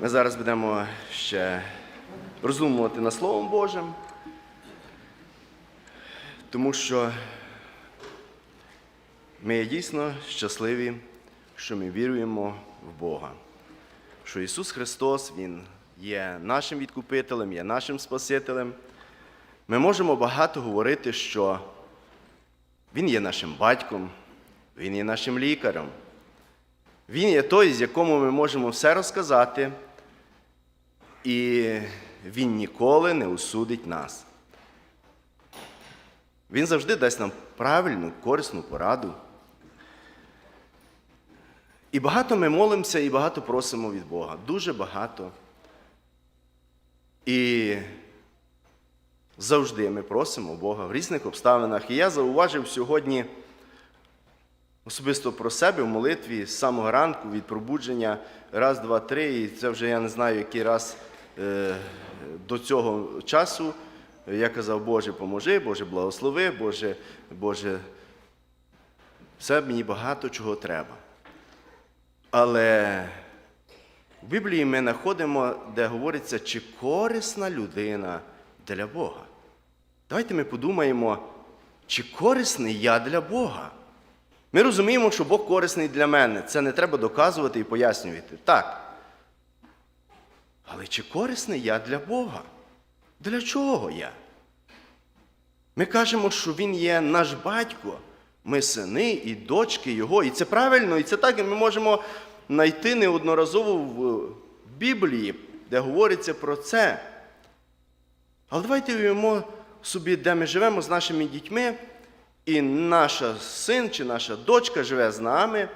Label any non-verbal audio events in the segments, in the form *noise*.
Ми зараз будемо ще роздумувати над Словом Божим, тому що ми є дійсно щасливі, що ми віруємо в Бога, що Ісус Христос Він є нашим відкупителем, є нашим Спасителем. Ми можемо багато говорити, що Він є нашим батьком, Він є нашим лікарем. Він є той, з якому ми можемо все розказати, і Він ніколи не осудить нас. Він завжди дасть нам правильну, корисну пораду. І багато ми молимося і багато просимо від Бога. Дуже багато. І завжди ми просимо Бога в різних обставинах. І я зауважив сьогодні особисто про себе в молитві з самого ранку від пробудження раз, два, три. І це вже я не знаю, який раз е, до цього часу. Я казав, Боже, поможи, Боже, благослови, Боже, Боже, все мені багато чого треба. Але в Біблії ми знаходимо, де говориться, чи корисна людина для Бога. Давайте ми подумаємо, чи корисний я для Бога. Ми розуміємо, що Бог корисний для мене. Це не треба доказувати і пояснювати. Так. Але чи корисний я для Бога? Для чого я? Ми кажемо, що Він є наш батько, ми сини і дочки Його. І це правильно, і це так, і ми можемо знайти неодноразово в Біблії, де говориться про це. Але давайте уявимо собі, де ми живемо з нашими дітьми, і наша син чи наша дочка живе з нами.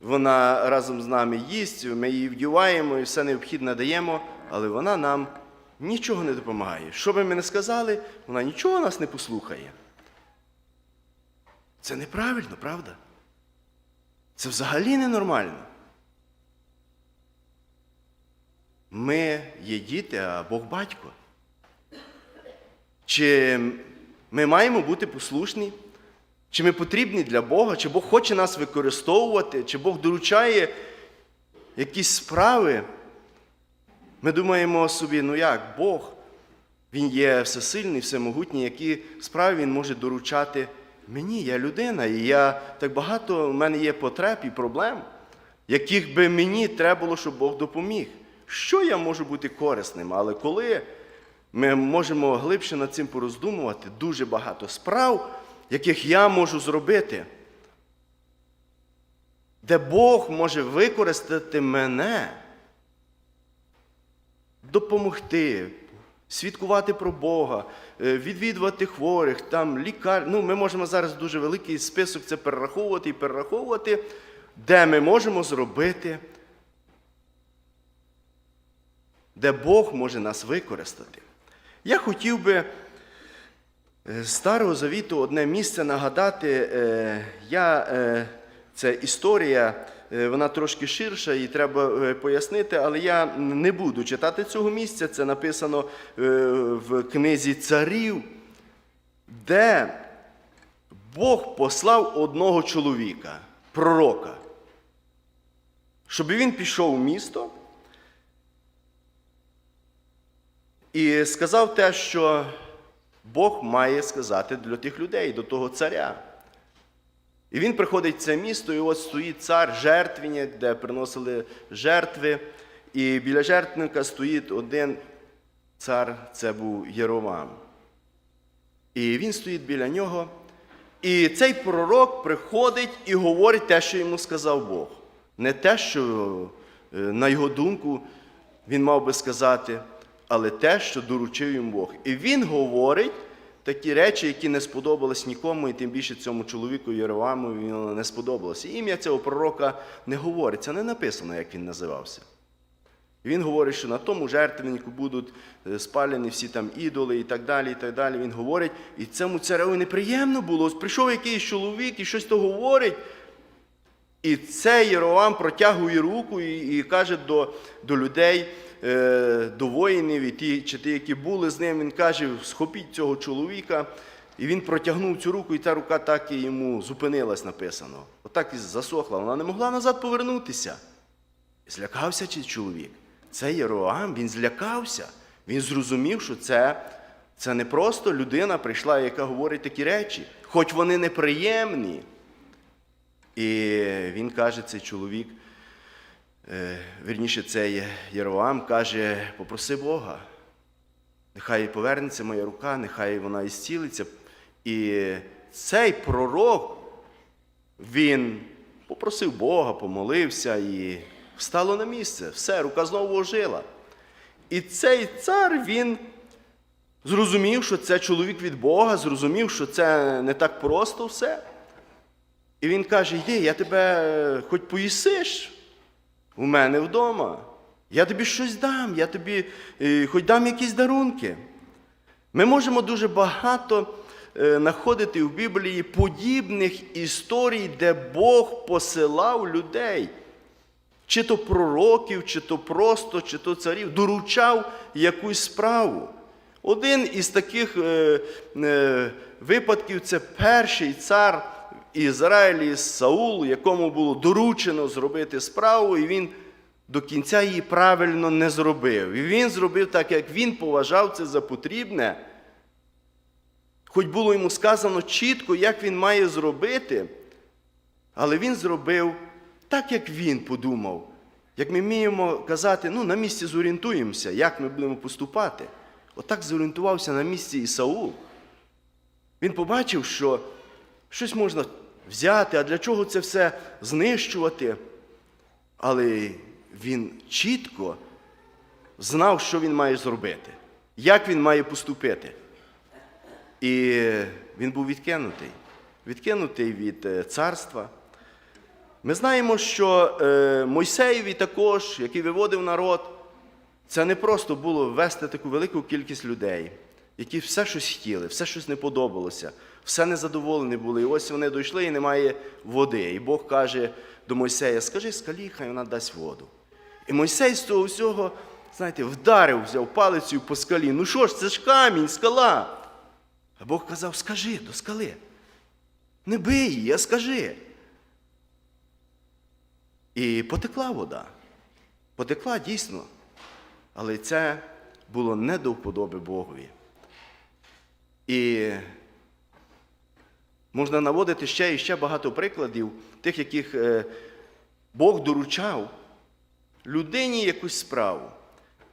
Вона разом з нами їсть, ми її вдіваємо і все необхідне даємо, але вона нам нічого не допомагає. Що би ми не сказали, вона нічого нас не послухає. Це неправильно, правда? Це взагалі ненормально. Ми є діти, а Бог батько. Чи ми маємо бути послушні? Чи ми потрібні для Бога? Чи Бог хоче нас використовувати, чи Бог доручає якісь справи? Ми думаємо собі, ну як, Бог, Він є всесильний, всемогутній, які справи Він може доручати мені, я людина, і я так багато в мене є потреб і проблем, яких би мені треба було, щоб Бог допоміг. Що я можу бути корисним? Але коли ми можемо глибше над цим пороздумувати, дуже багато справ, яких я можу зробити, де Бог може використати мене, допомогти, свідкувати про Бога, е, відвідувати хворих, там лікар. Ну, ми можемо зараз дуже великий список це перераховувати і перераховувати, де ми можемо зробити, де Бог може нас використати. Я хотів би з Старого Завіту одне місце нагадати. Е, Я, е, Це історія, е, вона трошки ширша, і треба е, пояснити, але я не буду читати цього місця. Це написано е, в книзі царів, де Бог послав одного чоловіка, пророка, щоб він пішов в місто. І сказав те, що Бог має сказати для тих людей, до того царя. І він приходить в це місто, і от стоїть цар жертвення, де приносили жертви. І біля жертвника стоїть один цар, це був Єровам. І він стоїть біля нього. І цей пророк приходить і говорить те, що йому сказав Бог. Не те, що, е, на його думку, він мав би сказати, але те, що доручив йому Бог. І він говорить такі речі, які не сподобались нікому, і тим більше цьому чоловіку Єроваму воно не сподобалося. Ім'я цього пророка не говориться, не написано, як він називався. Він говорить, що на тому жертвеннику будуть е, спалені всі там ідоли і так далі. і так далі. Він говорить, і цьому цареві неприємно було. Ось Прийшов якийсь чоловік і щось то говорить. І цей Єровам протягує руку і, і каже до, до людей, е, до воїнів, і ті, чи ті, які були з ним, він каже, схопіть цього чоловіка. І він протягнув цю руку, і та рука так і йому зупинилась, написано. Отак і засохла. Вона не могла назад повернутися. Злякався цей чоловік. цей Єроам, він злякався. Він зрозумів, що це, це не просто людина прийшла, яка говорить такі речі, хоч вони неприємні. І він каже, цей чоловік, е, вірніше, цей Єровам каже, попроси Бога. Нехай повернеться моя рука, нехай вона ісцілиться. І цей пророк, він попросив Бога, помолився і встало на місце. Все, рука знову ожила. І цей цар, він зрозумів, що це чоловік від Бога, зрозумів, що це не так просто все. І він каже: йди, я тебе е, хоч поїсиш у мене вдома. Я тобі щось дам, я тобі е, хоч дам якісь дарунки. Ми можемо дуже багато е, знаходити в Біблії подібних історій, де Бог посилав людей, чи то пророків, чи то просто, чи то царів, доручав якусь справу. Один із таких випадків це перший цар Ізраїлі Саул, якому було доручено зробити справу, і він до кінця її правильно не зробив. І він зробив так, як він поважав це за потрібне. Хоч було йому сказано чітко, як він має зробити, але він зробив так, як він подумав. Як ми вміємо казати, ну, на місці зорієнтуємося, як ми будемо поступати. Отак зорієнтувався на місці і Саул. Він побачив, що щось можна взяти, а для чого це все знищувати. Але він чітко знав, що він має зробити, як він має поступити. І він був відкинутий, відкинутий від е, царства. Ми знаємо, що е, Мойсеєві також, який виводив народ, це не просто було ввести таку велику кількість людей, які все щось хотіли, все щось не подобалося, все незадоволені були. І ось вони дійшли і немає води. І Бог каже до Мойсея: скажи скалі, хай вона дасть воду. І Мойсей з цього всього, знаєте, вдарив, взяв палицю по скалі. Ну що ж, це ж камінь, скала. А Бог казав, скажи до скали. Не бий її, а скажи. І потекла вода. Потекла дійсно. Але це було не до вподоби Богові. І можна наводити ще і ще багато прикладів, тих, яких е, Бог доручав людині якусь справу.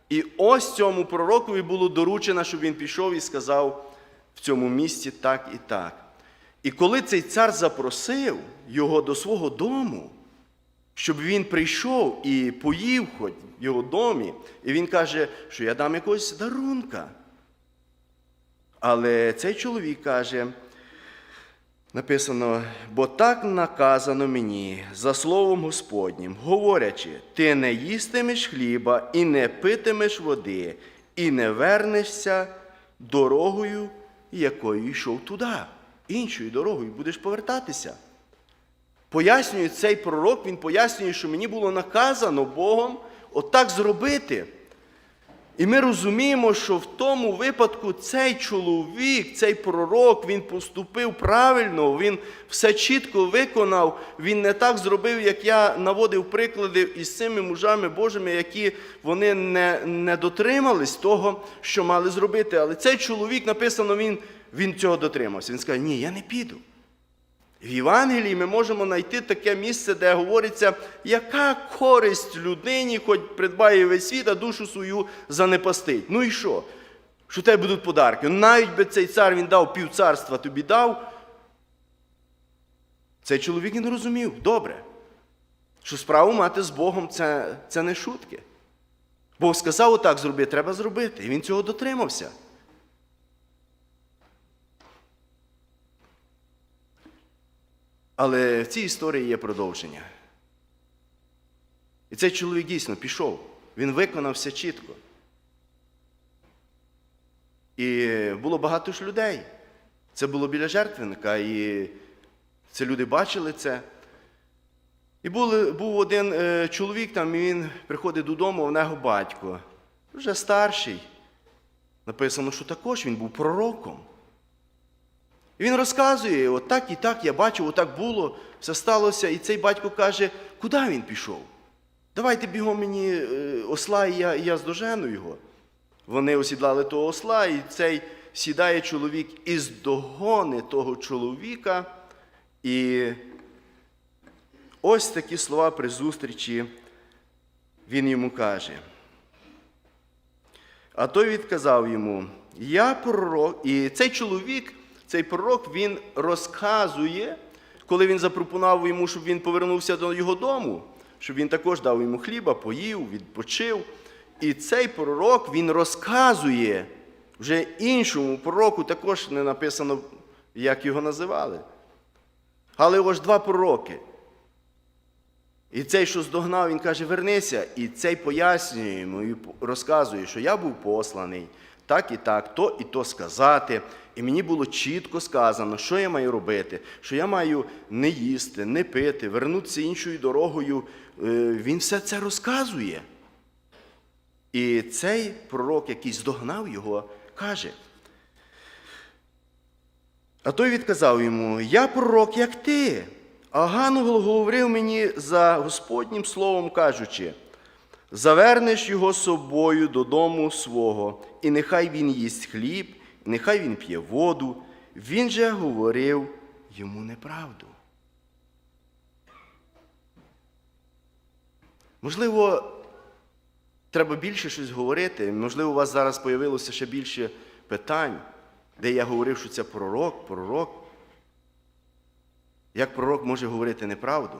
І ось цьому пророкові було доручено, щоб він пішов і сказав в цьому місці так і так. І коли цей цар запросив його до свого дому, щоб він прийшов і поїв хоч в його домі, і він каже, що я дам якогось дарунка. Але цей чоловік каже, написано, бо так наказано мені за словом Господнім, говорячи, ти не їстимеш хліба і не питимеш води, і не вернешся дорогою, якою йшов туди. Іншою дорогою будеш повертатися. Пояснює цей пророк, він пояснює, що мені було наказано Богом отак зробити. І ми розуміємо, що в тому випадку цей чоловік, цей пророк, він поступив правильно, він все чітко виконав, він не так зробив, як я наводив приклади із цими мужами Божими, які вони не, не дотримались того, що мали зробити. Але цей чоловік написано, він, він цього дотримався. Він сказав, ні, я не піду. В Євангелії ми можемо знайти таке місце, де говориться, яка користь людині, хоч придбає весь світ, а душу свою занепастить. Ну і що? Що тебе будуть подарки? Навіть би цей цар він дав півцарства тобі дав. Цей чоловік не розумів, добре, що справу мати з Богом це, це не шутки. Бог сказав отак зробити, треба зробити. І він цього дотримався. Але в цій історії є продовження. І цей чоловік дійсно пішов. Він виконав все чітко. І було багато ж людей. Це було біля жертвенника, і це люди бачили це. І були, був один е, чоловік там, і він приходить додому, в нього батько, вже старший. Написано, що також він був пророком. І він розказує, отак і так я бачив, отак було, все сталося. І цей батько каже, куди він пішов? давайте бігом мені е, осла, і я, і я здожену його. Вони осідлали того осла, і цей сідає чоловік із догони того чоловіка. І ось такі слова при зустрічі він йому каже. А той відказав йому: Я пророк, і цей чоловік, цей пророк, він розказує, коли він запропонував йому, щоб він повернувся до його дому, щоб він також дав йому хліба, поїв, відпочив. І цей пророк він розказує вже іншому пророку, також не написано, як його називали. Але ось два пророки. І цей, що здогнав, він каже, вернися. І цей пояснює йому і розказує, що я був посланий, так і так, то і то сказати. І мені було чітко сказано, що я маю робити, що я маю не їсти, не пити, вернутися іншою дорогою. Е, Він все це розказує. І цей пророк, який здогнав його, каже. А той відказав йому: Я пророк, як ти. А Гангел говорив мені за Господнім словом, кажучи: завернеш його собою додому свого, і нехай він їсть хліб, нехай він п'є воду. Він же говорив йому неправду. Можливо, треба більше щось говорити. Можливо, у вас зараз з'явилося ще більше питань, де я говорив, що це пророк, пророк. Як пророк може говорити неправду?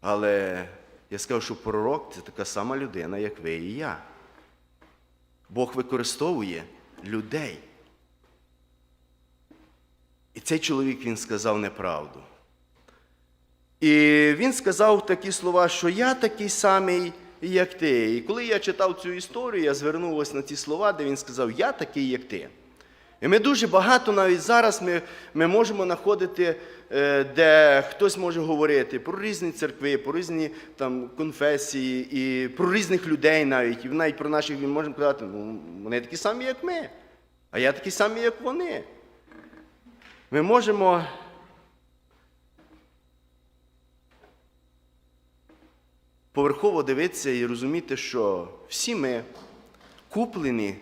Але я скажу, що пророк це така сама людина, як ви і я. Бог використовує людей. І цей чоловік він сказав неправду. І він сказав такі слова, що я такий самий, як ти. І коли я читав цю історію, я звернувся на ці слова, де він сказав, я такий, як ти. І ми дуже багато навіть зараз ми, ми можемо знаходити, е, де хтось може говорити про різні церкви, про різні там, конфесії, і про різних людей навіть. І навіть про наших ми можемо казати, ну, вони такі самі, як ми, а я такий самий, як вони. Ми можемо поверхово дивитися і розуміти, що всі ми куплені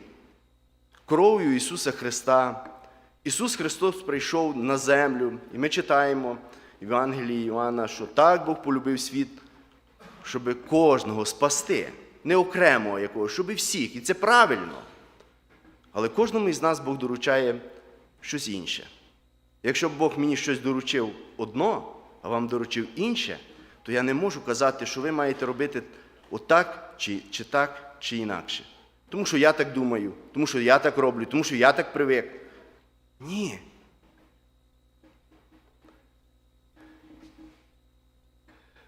кров'ю Ісуса Христа. Ісус Христос прийшов на землю, і ми читаємо в Євангелії Іоанна, що так Бог полюбив світ, щоб кожного спасти, не окремого якогось, щоб всіх. І це правильно. Але кожному із нас Бог доручає щось інше. Якщо б Бог мені щось доручив одно, а вам доручив інше, то я не можу казати, що ви маєте робити отак, чи, чи так, чи інакше. Тому що я так думаю, тому що я так роблю, тому що я так привик. Ні.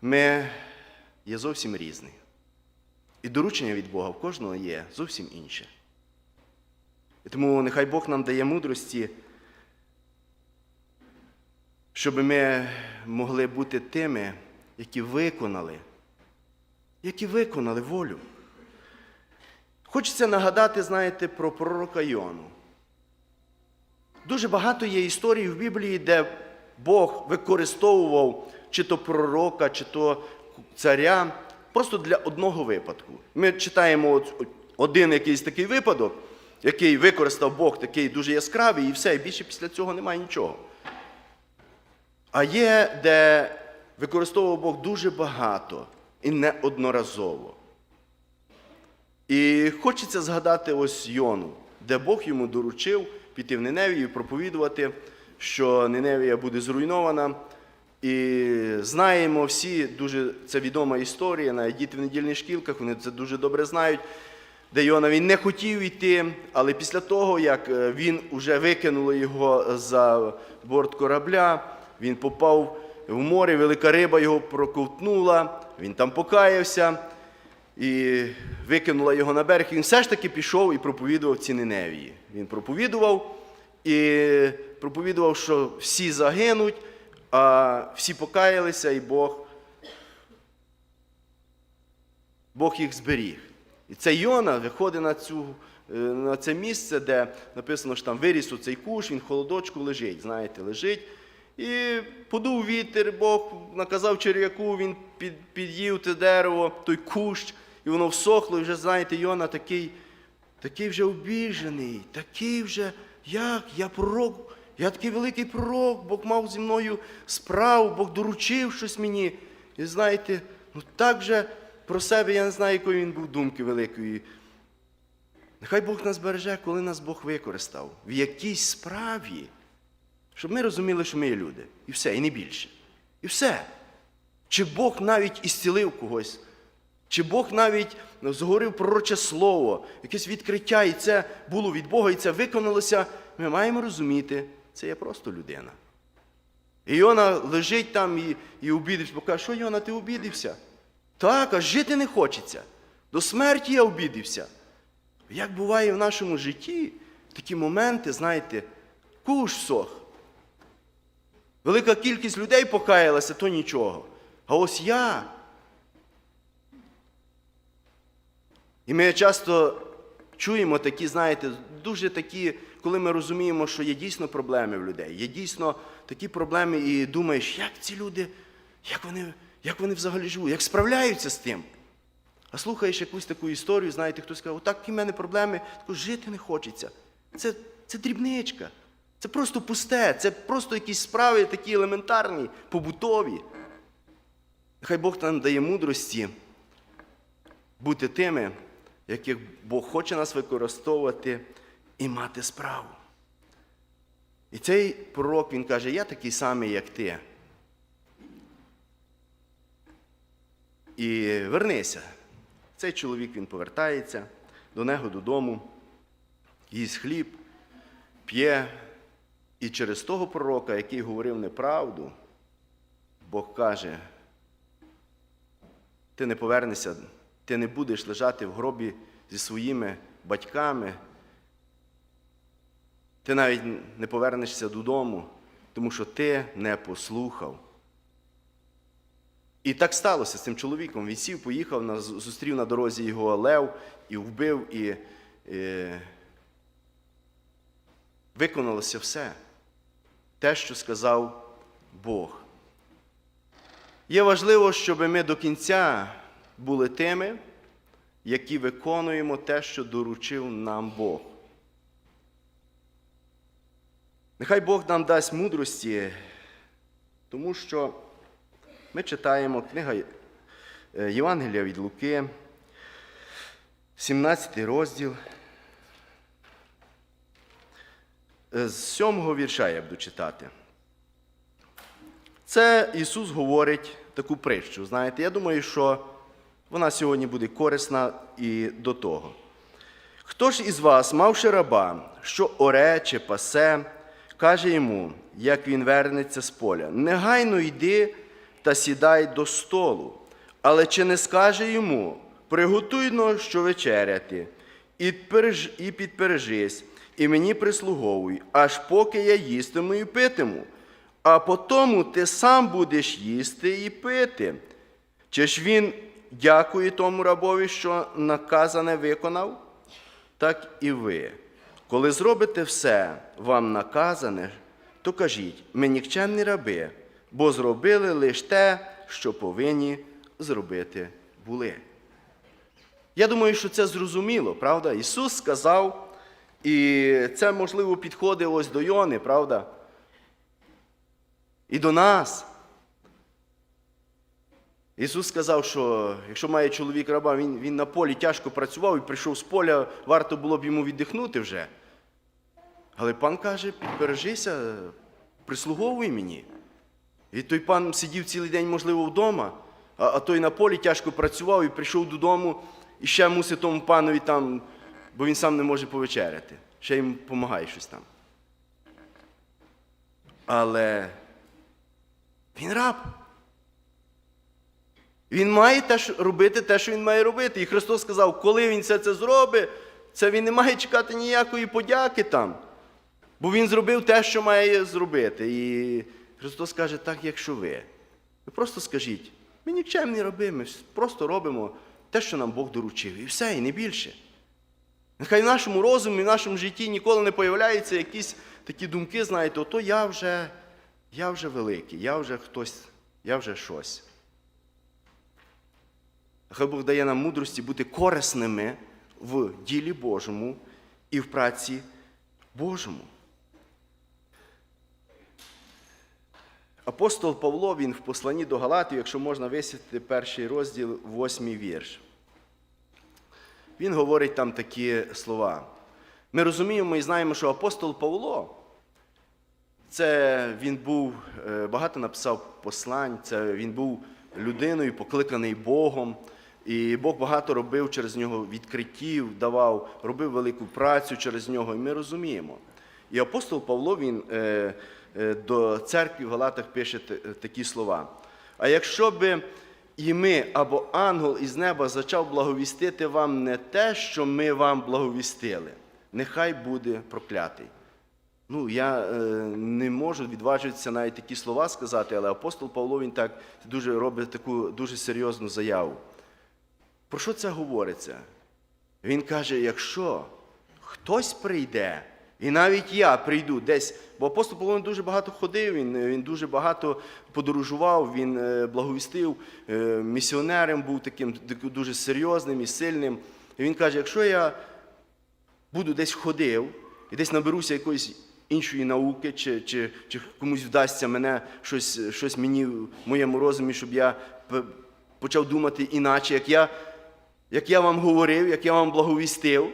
Ми є зовсім різні. І доручення від Бога в кожного є зовсім інше. І тому нехай Бог нам дає мудрості, щоб ми могли бути тими, які виконали, які виконали волю. Хочеться нагадати, знаєте, про пророка Йону. Дуже багато є історій в Біблії, де Бог використовував чи то пророка, чи то царя просто для одного випадку. Ми читаємо один якийсь такий випадок, який використав Бог такий дуже яскравий, і все, і більше після цього немає нічого. А є, де використовував Бог дуже багато і неодноразово. І хочеться згадати ось Йону, де Бог йому доручив піти в Ниневію і проповідувати, що Ниневія буде зруйнована. І знаємо всі, дуже це відома історія, навіть діти в недільних шкілках, вони це дуже добре знають, де Йона він не хотів йти, але після того, як е, він вже викинули його за борт корабля, він попав в море, велика риба його проковтнула, він там покаявся і викинула його на берег. Він все ж таки пішов і проповідував ці Ниневії. Він проповідував і проповідував, що всі загинуть, а всі покаялися, і Бог, Бог їх зберіг. І цей Йона виходить на, цю, е, на це місце, де написано, що там виріс у цей куш, він холодочку лежить. Знаєте, лежить. І подув вітер, Бог наказав черв'яку, він під, під'їв те дерево, той кущ, і воно всохло, і вже, знаєте, Йона такий, такий вже обіжений, такий вже, як я пророк, я такий великий пророк, Бог мав зі мною справу, Бог доручив щось мені. І знаєте, ну так же про себе я не знаю, якої він був думки великої. Нехай Бог нас береже, коли нас Бог використав, в якійсь справі, щоб ми розуміли, що ми є люди. І все, і не більше. І все. Чи Бог навіть ісцілив когось, чи Бог навіть ну, зговорив пророче слово, якесь відкриття, і це було від Бога, і це виконалося, ми маємо розуміти, це є просто людина. І Йона лежить там і, і обідився, бо каже, що Йона, ти обідився? Так, а жити не хочеться. До смерті я обідився. Як буває в нашому житті такі моменти, знаєте, куш сох. Велика кількість людей покаялася, то нічого. А ось я. І ми часто чуємо такі, знаєте, дуже такі, коли ми розуміємо, що є дійсно проблеми в людей, є дійсно такі проблеми, і думаєш, як ці люди, як вони, як вони взагалі живуть, як справляються з тим. А слухаєш якусь таку історію, знаєте, хтось каже, отак в мене проблеми, тако жити не хочеться. Це, це дрібничка. Це просто пусте, це просто якісь справи такі елементарні, побутові. Нехай Бог нам дає мудрості бути тими, яких Бог хоче нас використовувати і мати справу. І цей пророк, він каже, я такий самий, як ти. І вернися. Цей чоловік він повертається до нього додому, їсть хліб, п'є. І через того пророка, який говорив неправду, Бог каже, ти не повернешся, ти не будеш лежати в гробі зі своїми батьками. Ти навіть не повернешся додому, тому що ти не послухав. І так сталося з цим чоловіком. Він сів, поїхав, зустрів на дорозі його лев і вбив, і, і виконалося все. Те, що сказав Бог. Є важливо, щоб ми до кінця були тими, які виконуємо те, що доручив нам Бог. Нехай Бог нам дасть мудрості, тому що ми читаємо книга е, Євангелія від Луки, 17 розділ. Е, З сьомого вірша я буду читати. Це Ісус говорить таку притчу. Знаєте, я думаю, що вона сьогодні буде корисна і до того. Хто ж із вас, мавши раба, що оре чи пасе, каже йому, як він вернеться з поля, негайно йди та сідай до столу, але чи не скаже йому, приготуй но, що вечеряти, і підпережись, і мені прислуговуй, аж поки я їстиму і питиму, а потому ти сам будеш їсти і пити. Чи ж він дякує тому рабові, що наказане виконав? Так і ви. Коли зробите все вам наказане, то кажіть, ми нікчемні раби, бо зробили лише те, що повинні зробити були. Я думаю, що це зрозуміло, правда? Ісус сказав, і це, можливо, підходить ось до Йони, правда? І до нас. Ісус сказав, що якщо має чоловік раба, він, він на полі тяжко працював і прийшов з поля, варто було б йому віддихнути вже. Але пан каже, підбережися, прислуговуй мені. І той пан сидів цілий день, можливо, вдома, а, а той на полі тяжко працював і прийшов додому, і ще мусить тому панові там, бо він сам не може повечеряти. Ще йому допомагає щось там. Але він раб. Він має теж робити те, що він має робити. І Христос сказав, коли він все це зробить, це він не має чекати ніякої подяки там. Бо він зробив те, що має зробити. І Христос каже, так, якщо ви. Ви просто скажіть, ми нікчемні раби, ми просто робимо те, що нам Бог доручив. І все, і не більше. Нехай в нашому розумі, в нашому житті ніколи не появляються якісь такі думки, знаєте, ото я вже, я вже великий, я вже хтось, я вже щось. Хай Бог дає нам мудрості бути корисними в ділі Божому і в праці Божому. Апостол Павло, він в посланні до Галатів, якщо можна висвітлити перший розділ, восьмий вірш. Він говорить там такі слова. Ми розуміємо і знаємо, що апостол Павло, це він був, е, багато написав послань, це він був людиною, покликаний Богом. І Бог багато робив через нього відкриттів, давав, робив велику працю через нього, і ми розуміємо. І апостол Павло він е, е, до церкви в Галатах пише такі слова. А якщо би і ми або ангел із неба зачав благовістити вам не те, що ми вам благовістили, нехай буде проклятий. Ну, я е, не можу відважитися навіть такі слова сказати, але апостол Павло він так дуже робить таку дуже серйозну заяву. Про що це говориться? Він каже: якщо хтось прийде, і навіть я прийду десь, бо апостол Павло дуже багато ходив, він, він дуже багато подорожував, він е, благовістив, е, місіонером був таким дуже серйозним і сильним. І він каже: якщо я буду десь ходив і десь наберуся якоїсь іншої науки, чи, чи, чи комусь вдасться мене щось, щось мені в моєму розумі, щоб я почав думати іначе, як я, як я вам говорив, як я вам благовістив.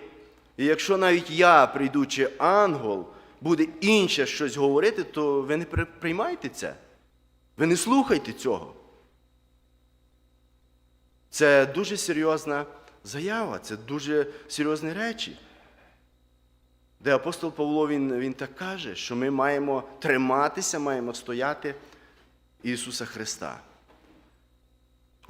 І якщо навіть я прийду, чи ангел буде інше щось говорити, то ви не приймайте це. Ви не слухайте цього. Це дуже серйозна заява, це дуже серйозні речі. Де апостол Павло він, він так каже, що ми маємо триматися, маємо стояти Ісуса Христа.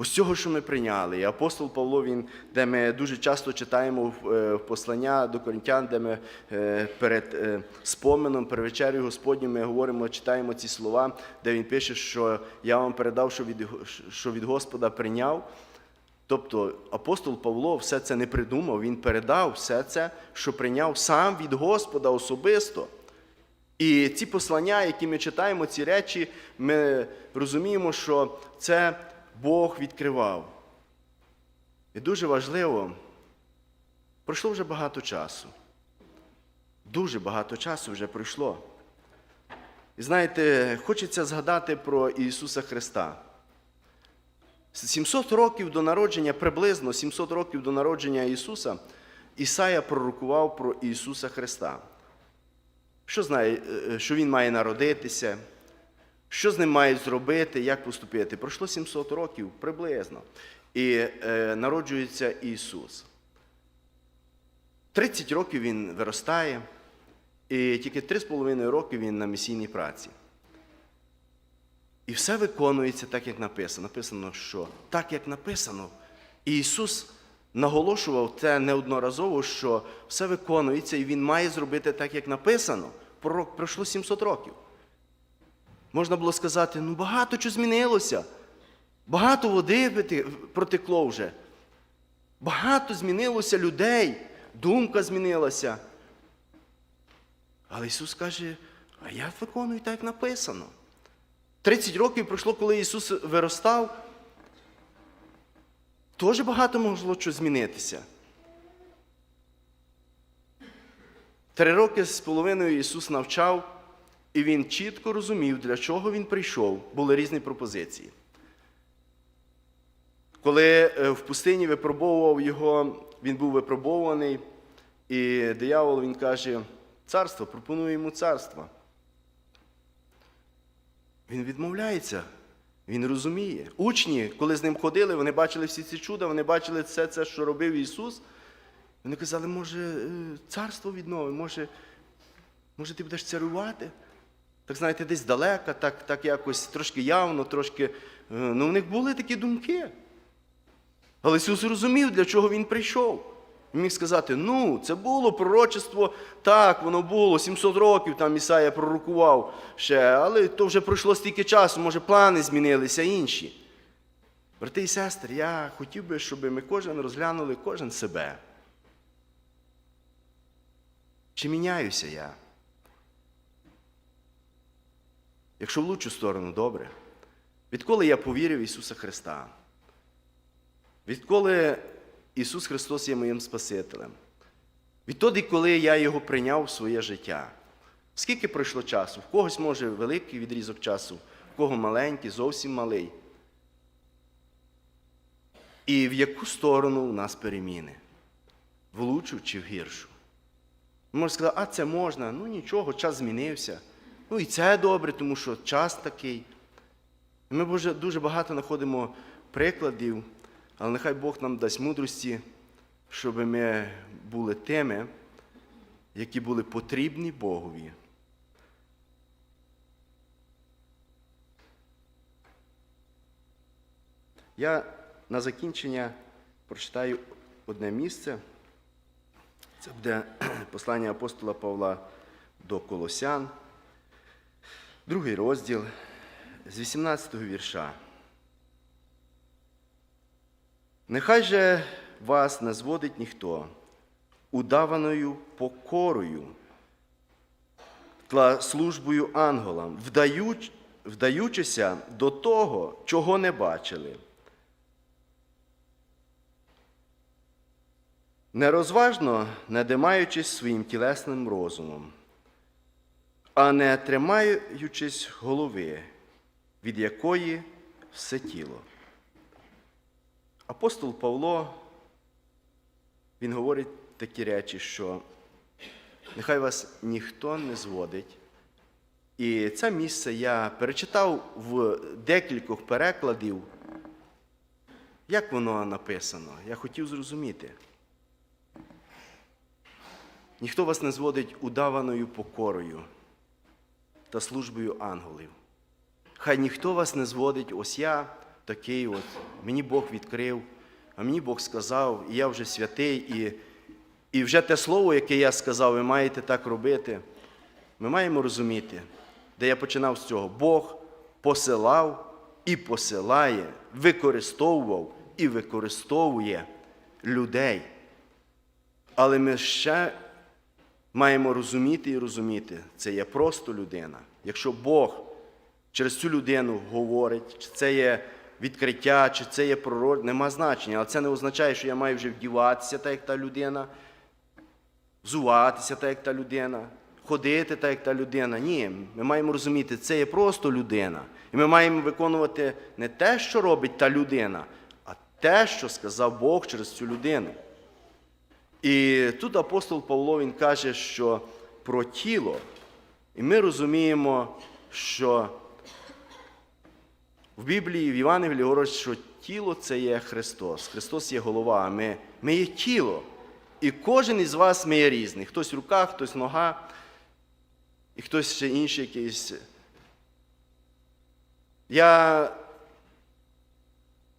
Ось цього, що ми прийняли. І апостол Павло, він, де ми дуже часто читаємо в, е, послання до коринтян, де ми е, перед е, споменом, перед вечерею Господню, ми говоримо, читаємо ці слова, де він пише, що я вам передав, що від, що від Господа прийняв. Тобто апостол Павло все це не придумав, він передав все це, що прийняв сам від Господа особисто. І ці послання, які ми читаємо, ці речі, ми розуміємо, що це Бог відкривав. І дуже важливо, пройшло вже багато часу. Дуже багато часу вже пройшло. І знаєте, хочеться згадати про Ісуса Христа. 700 років до народження, приблизно 700 років до народження Ісуса, Ісая пророкував про Ісуса Христа. Що знає, е, що Він має народитися, що з ним мають зробити, як поступити. Пройшло 700 років приблизно. І е, народжується Ісус. 30 років Він виростає, і тільки 3,5 роки Він на місійній праці. І все виконується так, як написано. Написано, що так, як написано. І Ісус наголошував це неодноразово, що все виконується, і Він має зробити так, як написано. Пророк пройшло 700 років. Можна було сказати, ну багато чого змінилося. Багато води протекло вже. Багато змінилося людей, думка змінилася. Але Ісус каже, а я виконую так, як написано. 30 років пройшло, коли Ісус виростав. Теж багато могло що змінитися. Три роки з половиною Ісус навчав, і Він чітко розумів, для чого Він прийшов. Були різні пропозиції. Коли е, в пустині випробовував його, він був випробований, і диявол він каже, царство, пропонує йому царство. Він відмовляється, він розуміє. Учні, коли з ним ходили, вони бачили всі ці чуда, вони бачили все це, що робив Ісус. Вони казали, може, е, царство відновить, може, може, ти будеш царювати? Так знаєте, десь далеко, так, так якось трошки явно, трошки. е, Ну, у них були такі думки. Але Ісус розумів, для чого Він прийшов. Він міг сказати, ну, це було пророчество, так, воно було, 700 років там Ісая пророкував ще, але то вже пройшло стільки часу, може, плани змінилися інші. Брати і сестри, я хотів би, щоб ми кожен розглянули кожен себе. Чи міняюся я? Якщо в лучшу сторону, добре. Відколи я повірив в Ісуса Христа, відколи Ісус Христос є моїм Спасителем, відтоді, коли я Його прийняв в своє життя, скільки пройшло часу? В когось може великий відрізок часу, в кого маленький, зовсім малий. І в яку сторону у нас переміни? В лучшу чи в гіршу? Можна сказати, а це можна, ну нічого, час змінився. Ну і це добре, тому що час такий. Ми дуже, багато знаходимо прикладів, але нехай Бог нам дасть мудрості, щоб ми були тими, які були потрібні Богові. Я на закінчення прочитаю одне місце. Це буде *clears throat* послання апостола Павла до Колосян, другий розділ з 18 вірша. Нехай же вас не зводить ніхто удаваною покорою та службою ангелам, вдають, вдаючися до того, чого не бачили. Нерозважно надимаючись своїм тілесним розумом, а не тримаючись голови, від якої все тіло. Апостол Павло, він говорить такі речі, що нехай вас ніхто не зводить. І це місце я перечитав в декількох перекладів, як воно написано. Я хотів зрозуміти. Ніхто вас не зводить удаваною покорою та службою ангелів. Хай ніхто вас не зводить, ось я такий, от, мені Бог відкрив, а мені Бог сказав, і я вже святий, і, і вже те слово, яке я сказав, ви маєте так робити. Ми маємо розуміти, де я починав з цього. Бог посилав і посилає, використовував і використовує людей. Але ми ще маємо розуміти і розуміти, це є просто людина. Якщо Бог через цю людину говорить, чи це є відкриття, чи це є пророк, нема значення. Але це не означає, що я маю вже вдіватися, так як та людина, взуватися, так як та людина, ходити, так як та людина. Ні, ми маємо розуміти, це є просто людина. І ми маємо виконувати не те, що робить та людина, а те, що сказав Бог через цю людину. І тут апостол Павло він каже, що про тіло, і ми розуміємо, що в Біблії, в Євангелії говорить, що тіло це є Христос. Христос є голова, а ми, ми є тіло. І кожен із вас ми є різний. Хтось рука, хтось нога, і хтось ще інший якийсь. Я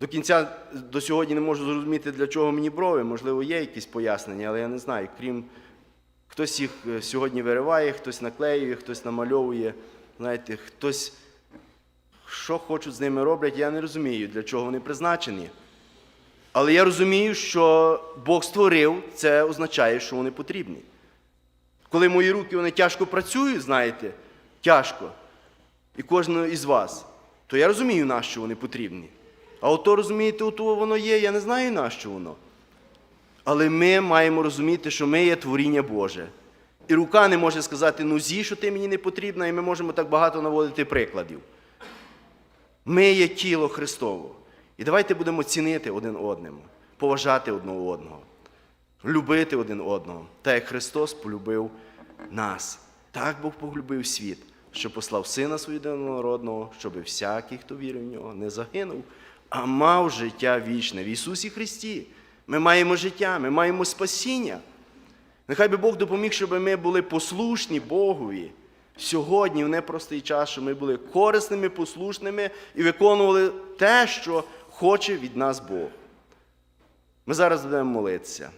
до кінця до сьогодні не можу зрозуміти, для чого мені брови. Можливо, є якісь пояснення, але я не знаю. Крім хтось їх е, сьогодні вириває, хтось наклеює, хтось намальовує. Знаєте, хтось, що хочуть з ними роблять, я не розумію, для чого вони призначені. Але я розумію, що Бог створив, це означає, що вони потрібні. Коли мої руки вони тяжко працюють, знаєте, тяжко, і кожного із вас, то я розумію, на що вони потрібні. А ото, розумієте, ото воно є, я не знаю, на що воно. Але ми маємо розуміти, що ми є творіння Боже. І рука не може сказати, ну зі, що ти мені не потрібна, і ми можемо так багато наводити прикладів. Ми є тіло Христово. І давайте будемо цінити один одному, поважати одного одного, любити один одного, так як Христос полюбив нас. Так Бог полюбив світ, що послав Сина свого єдинородного, щоб всякий, хто вірив в нього, не загинув, а мав життя вічне в Ісусі Христі. Ми маємо життя, ми маємо спасіння. Нехай би Бог допоміг, щоб ми були послушні Богові. Сьогодні в непростий час, щоб ми були корисними, послушними і виконували те, що хоче від нас Бог. Ми зараз будемо молитися.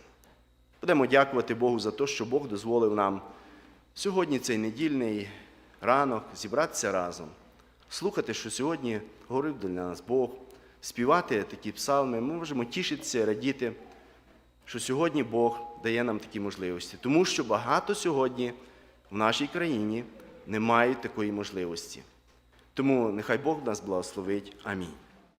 Будемо дякувати Богу за те, що Бог дозволив нам сьогодні цей недільний ранок зібратися разом, слухати, що сьогодні говорив для нас Бог, співати такі псалми. Ми можемо тішитися, радіти, що сьогодні Бог дає нам такі можливості. Тому що багато сьогодні в нашій країні не мають такої можливості. Тому нехай Бог нас благословить. Амінь.